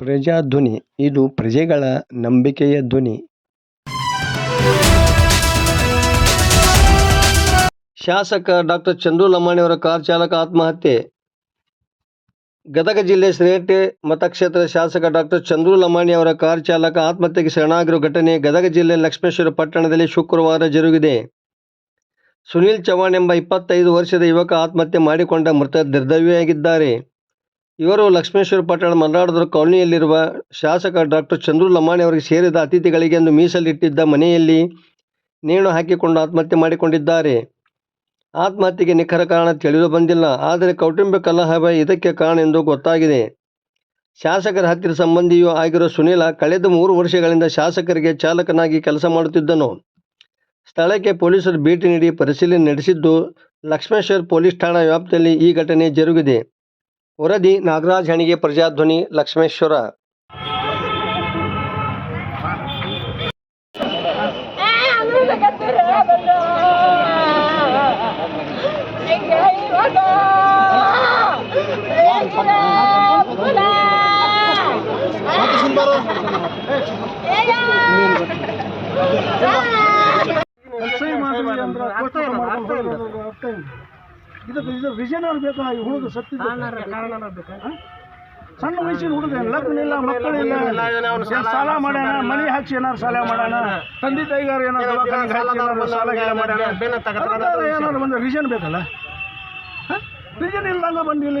ಪ್ರಜಾಧ್ವನಿ, ಇದು ಪ್ರಜೆಗಳ ನಂಬಿಕೆಯ ಧ್ವನಿ. ಶಾಸಕ ಡಾಕ್ಟರ್ ಚಂದ್ರು ಲಮಾಣಿಯವರ ಕಾರ್ ಚಾಲಕ ಆತ್ಮಹತ್ಯೆ. ಗದಗ ಜಿಲ್ಲೆ ಶ್ರೇಟೆ ಮತಕ್ಷೇತ್ರದ ಶಾಸಕ ಡಾಕ್ಟರ್ ಚಂದ್ರು ಲಮಾಣಿ ಅವರ ಕಾರ್ ಚಾಲಕ ಆತ್ಮಹತ್ಯೆಗೆ ಶರಣಾಗಿರುವ ಘಟನೆ ಗದಗ ಜಿಲ್ಲೆ ಲಕ್ಷ್ಮೇಶ್ವರ ಪಟ್ಟಣದಲ್ಲಿ ಶುಕ್ರವಾರ ಜರುಗಿದೆ. ಸುನಿಲ್ ಚವಾಣ್ ಎಂಬ ಇಪ್ಪತ್ತೈದು ವರ್ಷದ ಯುವಕ ಆತ್ಮಹತ್ಯೆ ಮಾಡಿಕೊಂಡ ಮೃತ ನಿರ್ದವಿಯಾಗಿದ್ದಾರೆ ಇವರು ಲಕ್ಷ್ಮೇಶ್ವರ ಪಟ್ಟಣ ಮಲ್ನಾಡದ ಕಾಲೋನಿಯಲ್ಲಿರುವ ಶಾಸಕ ಡಾಕ್ಟರ್ ಚಂದ್ರು ಲಮಾಣಿ ಅವರಿಗೆ ಸೇರಿದ ಅತಿಥಿಗಳಿಗೆಂದು ಮೀಸಲಿಟ್ಟಿದ್ದ ಮನೆಯಲ್ಲಿ ನೇಣು ಹಾಕಿಕೊಂಡು ಆತ್ಮಹತ್ಯೆ ಮಾಡಿಕೊಂಡಿದ್ದಾರೆ. ಆತ್ಮಹತ್ಯೆಗೆ ನಿಖರ ಕಾರಣ ತಿಳಿದು ಬಂದಿಲ್ಲ, ಆದರೆ ಕೌಟುಂಬಿಕ ಕಲಹವೇ ಇದಕ್ಕೆ ಕಾರಣ ಎಂದು ಗೊತ್ತಾಗಿದೆ. ಶಾಸಕರ ಹತ್ತಿರ ಸಂಬಂಧಿಯೂ ಆಗಿರೋ ಸುನೀಲ ಕಳೆದ ಮೂರು ವರ್ಷಗಳಿಂದ ಶಾಸಕರಿಗೆ ಚಾಲಕನಾಗಿ ಕೆಲಸ ಮಾಡುತ್ತಿದ್ದನು. ಸ್ಥಳಕ್ಕೆ ಪೊಲೀಸರು ಭೇಟಿ ನೀಡಿ ಪರಿಶೀಲನೆ ನಡೆಸಿದ್ದು ಲಕ್ಷ್ಮೇಶ್ವರ ಪೊಲೀಸ್ ಠಾಣಾ ವ್ಯಾಪ್ತಿಯಲ್ಲಿ ಈ ಘಟನೆ ಜರುಗಿದೆ. ವರದಿ ನಾಗರಾಜ್ ಹಣಿಗೆ ಪ್ರಜಾಧ್ವನಿ ಲಕ್ಷ್ಮೇಶ್ವರ. ಸಹಿ ಮಾಡಿದ್ವಿ ಇದಕ್ಕೆ ಇದು ವಿಷನ್ ಬೇಕಾ? ಈ ಹುಡುಗ ಸತ್ತಿದ್ದು? ಕಾರಣ ಸಣ್ಣ ವಯಸ್ಸಿನ ಹುಡುಗ ಲಗ್ನ ಇಲ್ಲ ಮಕ್ಕಳಿಲ್ಲ? ಸಾಲ ಮಾಡ್ಯಾನ? ಮನೆ ಹಾಕಿ ಏನಾರು ಸಾಲ ಮಾಡ್ಯಾನ? ತಂದೆ ತಾಯಿಗಾರ ಏನಾರು ದವಾಖಾನೆಗೆ ಹಾಕಿ ಏನಾರು ಸಾಲ ಗೀಲ ಮಾಡ್ಯಾನ? ಅದಕ್ಕಾದ್ರೆ ಏನಾರು ಒಂದು ರೀಸನ್ ಬೇಕಲ್ಲ? ರಿಜನ್ ಇಲ್ದಂಗ ಬಂದಿಲ್ಲ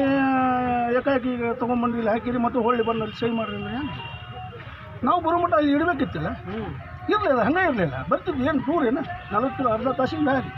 ಏಕಾಏಕಿ ತೊಗೊಂಬಂದು ಇಲ್ಲಿ ಹಾಕಿರಿ ಮತ್ತು ಹೊಳ್ಳಿ ಬಂದು ಸಹಿ ಮಾಡ್ರಿ ಅಂದ್ರೆ ನಾವು ಬರೋ ಮಟ್ಟ ಅಲ್ಲಿ ಇಡಬೇಕಿತ್ತಲ್ಲ? ಇರಲಿಲ್ಲ ಹಂಗೆ ಇರಲಿಲ್ಲ. ಬರ್ತಿದ್ವಿ ಏನು ಟೂರ್ ಏನು ನಲವತ್ತು ಅರ್ಧ ತಾಸಿಂದ ಮ್ಯಾಗೆ